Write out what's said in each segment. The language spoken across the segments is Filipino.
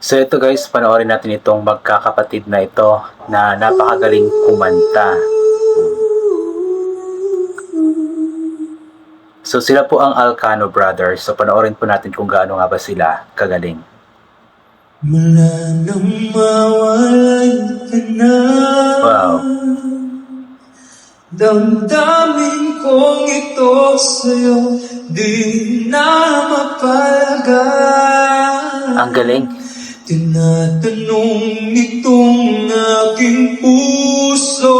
So ito guys, panoorin natin itong magkakapatid na ito na napakagaling kumanta. So sila po ang Alcano Brothers. So panoorin po natin kung gaano nga ba sila kagaling. Mula nang mawalay ka na Wow. Damdamin kong ito sa'yo Di na mapalagan Ang galing. Tinatanong nitong aking puso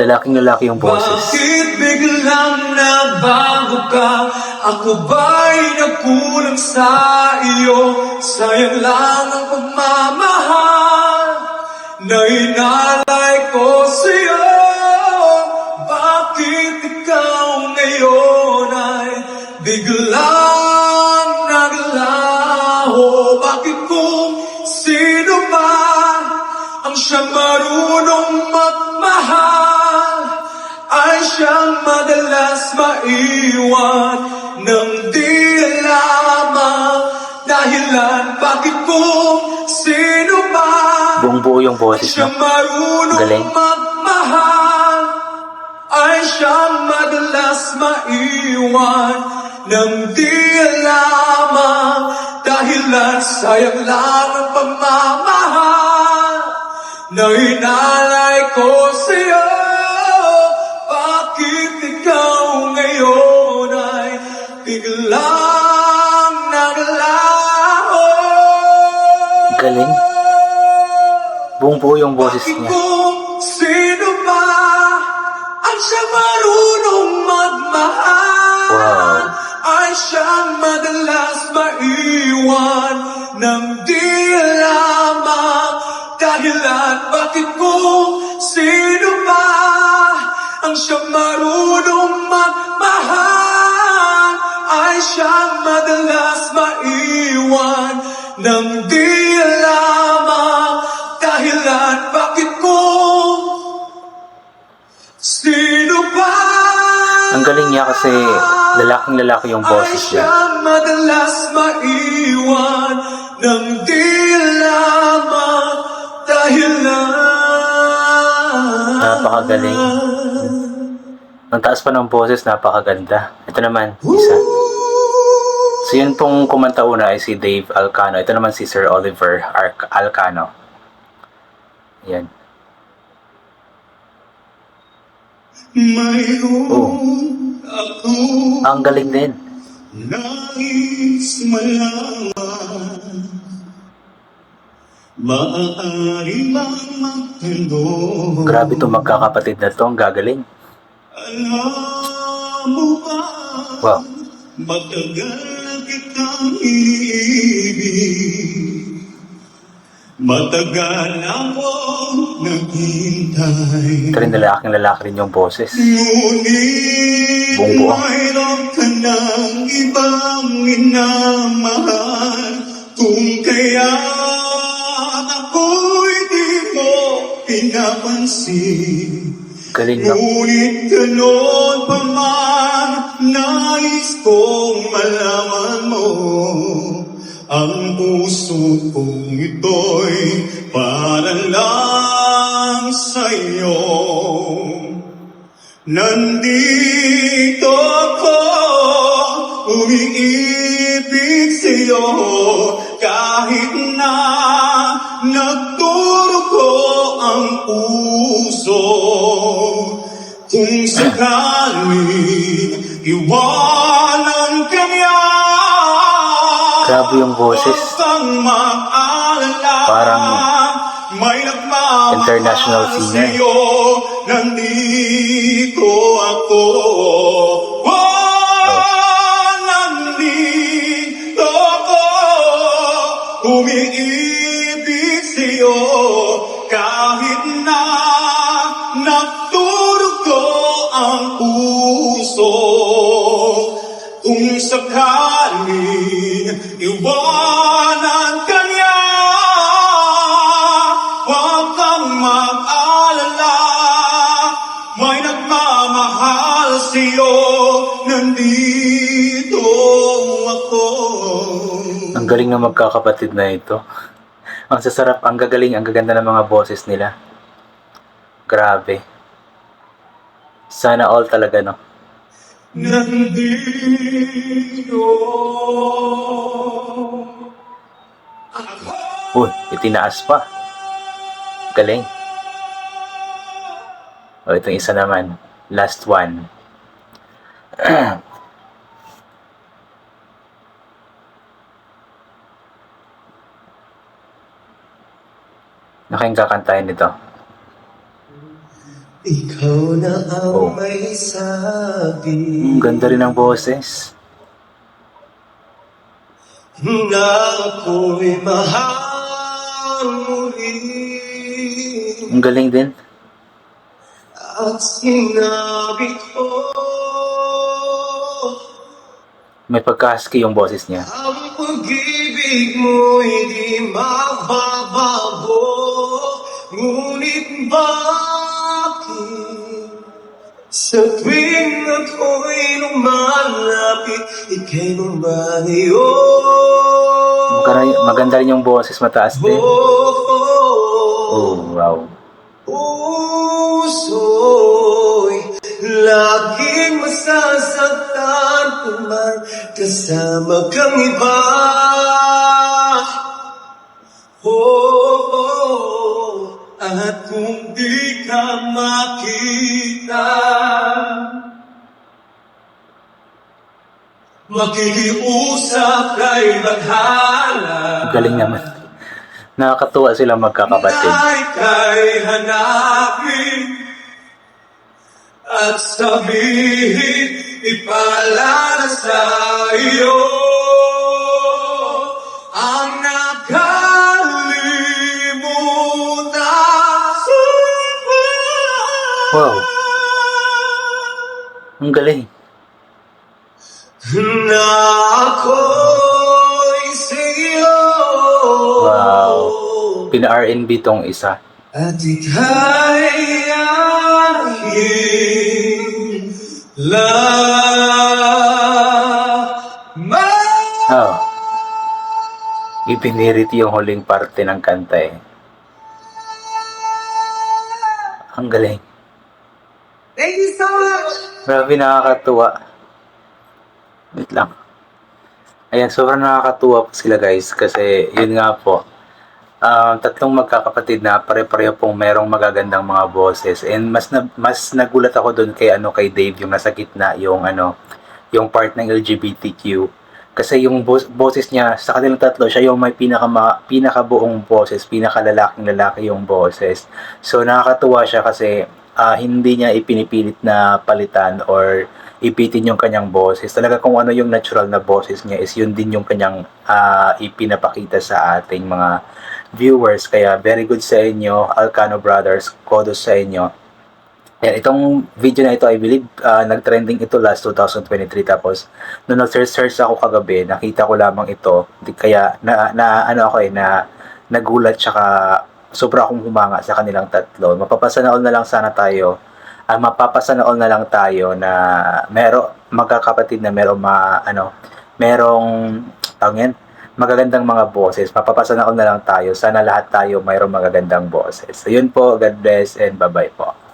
Lalaking lalaki yung boses. Bakit biglang nabago ka? Ako ba'y nagkulang sa iyo? Sayang lang ang pagmamahal Na inalay madalas maiwan ng di lamang. Dahilan bakit kung sino ba Buong buo yung boses marunong Galing. magmahal? Ay siyang madalas maiwan ng di lamang. Dahilan sayang lang ang pagmamahal. Na inalay ko sa'yo biglang naglaho Galing. Buong buo yung boses niya. kung sino ba ang siya marunong magmahal Wow. ay siyang madalas maiwan ng di lamang dahilan bakit kung sino ba ang siyang marunong magmahal ay siyang madalas maiwan ng di lamang dahilan bakit kung sino ba Ang galing niya kasi lalaking lalaki yung ay boses niya. siyang madalas maiwan ng di lamang dahilan. Napakagaling. Ang taas pa ng boses, napakaganda. Ito naman, isa. So yun pong kumanta una ay si Dave Alcano. Ito naman si Sir Oliver Arc- Alcano. Yan. Oh. Ang galing din. nais malaman Maaari bang magtanong Grabe itong magkakapatid na to. Ang gagaling. Alam mo ba Wow. Matagal na kitang iniibig Matagal akong naghintay Ito rin lalaking lalaki rin yung boses. Ngunit Buong buo. mayroon ka ng ibang minamahal Kung kaya ako'y di mo pinapansin Galing no? Ngunit gano'n pa man, nais kong Ang puso kong ito'y para lang sa'yo. Nandito ako, umiibig sa'yo. Kahit na nagdurugo ang puso Kung sakali niya Grabe yung boses. Parang international singer. Nandito ako Oh, Iwanan ka niya Huwag kang mag-alala May nagmamahal sa'yo Nandito ako Ang galing ng magkakapatid na ito. Ang sasarap, ang gagaling, ang gaganda ng mga boses nila. Grabe. Sana all talaga, no? Nandito ako Uy, itinaas pa. Galing. O, itong isa naman. Last one. Naking kakantahin nito. Ikaw na ang Oh. may sabi Ang ganda rin ng boses. Na ako'y mahal muli Ang galing din. At sinabi ko May pagka-husky yung boses niya. Ang pag-ibig mo'y di mababago Ngunit bakit Sa tuwing ako'y lumalapit Ika'y lumalayo Maganda, maganda rin yung boses, mataas din. Oh, wow. Puso'y laging masasaktan kung may kasama kang iba. Oh, oh, At kung di ka makita Makikiusap kay Badhala Ang galing naman. Nakakatuwa sila magkakapatid. Ay kay hanapin At sabihin Ipaalala sa iyo Ang nakalimutan Wow. Ang galing. Pina-R&B tong isa. At ika'y aking. Oh. Ipinirit yung huling parte ng kanta eh. Ang galing. Thank you so much. Grabe nakakatuwa. Wait lang. Ayan, sobrang nakakatuwa po sila guys kasi yun nga po. Um, tatlong magkakapatid na pare-pareho pong merong magagandang mga boses. And mas na, mas nagulat ako doon kay ano kay Dave yung nasa gitna yung ano yung part ng LGBTQ kasi yung bos- boses niya sa kanilang tatlo siya yung may pinaka pinakabuong boses pinakalalaking lalaki yung boses. So nakakatuwa siya kasi ah, hindi niya ipinipilit na palitan or ipitin yung kanyang boses. Talaga kung ano yung natural na boses niya is yun din yung kanyang ah, ipinapakita sa ating mga viewers. Kaya very good sa inyo, Alcano Brothers. Kudos sa inyo. Yan, itong video na ito, I believe, ah, nag-trending ito last 2023. Tapos, nung nag-search ako kagabi, nakita ko lamang ito. Kaya, na, na ano ako eh, na nagulat tsaka sobra akong humanga sa kanilang tatlo. Mapapasanaol na lang sana tayo. Ah, mapapasanaol na lang tayo na mero magkakapatid na merong ma, ano, merong tawag magagandang mga boses. Mapapasanaol na lang tayo. Sana lahat tayo mayroong magagandang boses. So, yun po. God bless and bye-bye po.